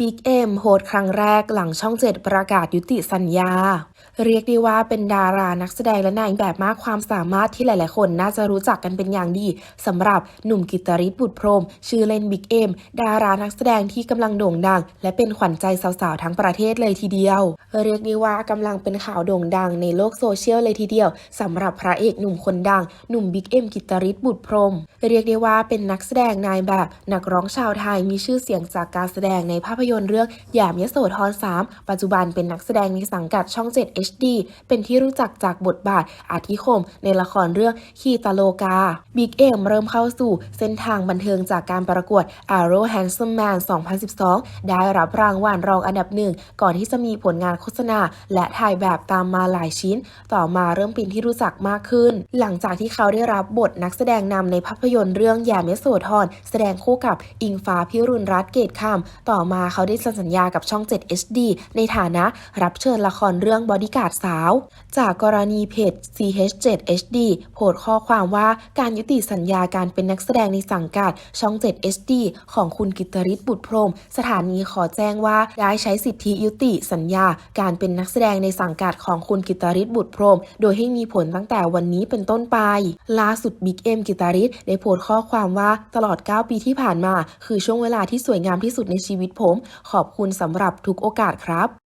บิ๊กเอ็มโพสครั้งแรกหลังช่องเจ็ดประกาศยุติสัญญา เรียกได้ว่าเป็นดารานักแสดงและนายแบบมากความสามารถที่หลาย ๆ คนน่าจะรู้จักกันเป็นอย่างดีสำหรับหนุ่มกิตริศบุตรพรม ชื่อเล่นบิ๊กเอ็มดารานักแสดงที่กำลังโด่งดัง และเป็นขวัญใจสาว ๆ ทั้งประเทศเลยทีเดียว เรียกได้ว่ากำลังเป็นข่าวโด่งดังในโลกโซเชียลเลยทีเดียวสำหรับพระเอกหนุ่มคนดัง หนุ่มบิ๊กเอ็มกิตริศบุตรพรม เรียกได้ว่าเป็นนักแสดงนายแบบ นักร้องชาวไทยมีชื่อเสียงจากการแสดงในภาพยนตร์เรื่องหยามยโสธร 3 ปัจจุบันเป็นนักแสดงในสังกัดช่อง 7 HD เป็นที่รู้จักจากบทบาทอาทิคม ในละครเรื่องขีตาโลกาบิ๊กเอ็มเริ่มเข้าสู่เส้นทางบันเทิงจากการประกวด Arrow Handsome Man 2012 ได้รับรางวัลรองอันดับหนึ่งก่อนที่จะมีผลงานโฆษณา และถ่ายแบบตามมาหลายชิ้น ต่อมาเริ่มเป็นที่รู้จักมากขึ้น หลังจากที่เขาได้รับบทนักแสดงนำในภาพยนตร์เรื่องยามยโสธรแสดงคู่กับอิงฟ้าพิรุณรัตน์เกตคำต่อมาเขาได้สัญญากับช่อง 7 HD ในฐานะรับเชิญละครเรื่องบอดี้การ์ดสาว จากกรณีเพจ CH7HD โพสต์ข้อความว่าการยุติสัญญาการเป็นนักแสดงในสังกัดช่อง 7 HD ของคุณกิตริศบุตรพรม สถานีขอแจ้งว่าได้ใช้สิทธิยุติสัญญาการเป็นนักแสดงในสังกัดของคุณกิตาริศบุตรพรม โดยให้มีผลตั้งแต่วันนี้เป็นต้นไป ล่าสุดบิ๊กเอ็มกิตาริศได้โพสต์ข้อความว่าตลอด 9 ปีที่ผ่านมา คือช่วงเวลาที่สวยงามที่สุดในชีวิตผม ขอบคุณสำหรับทุกโอกาสครับ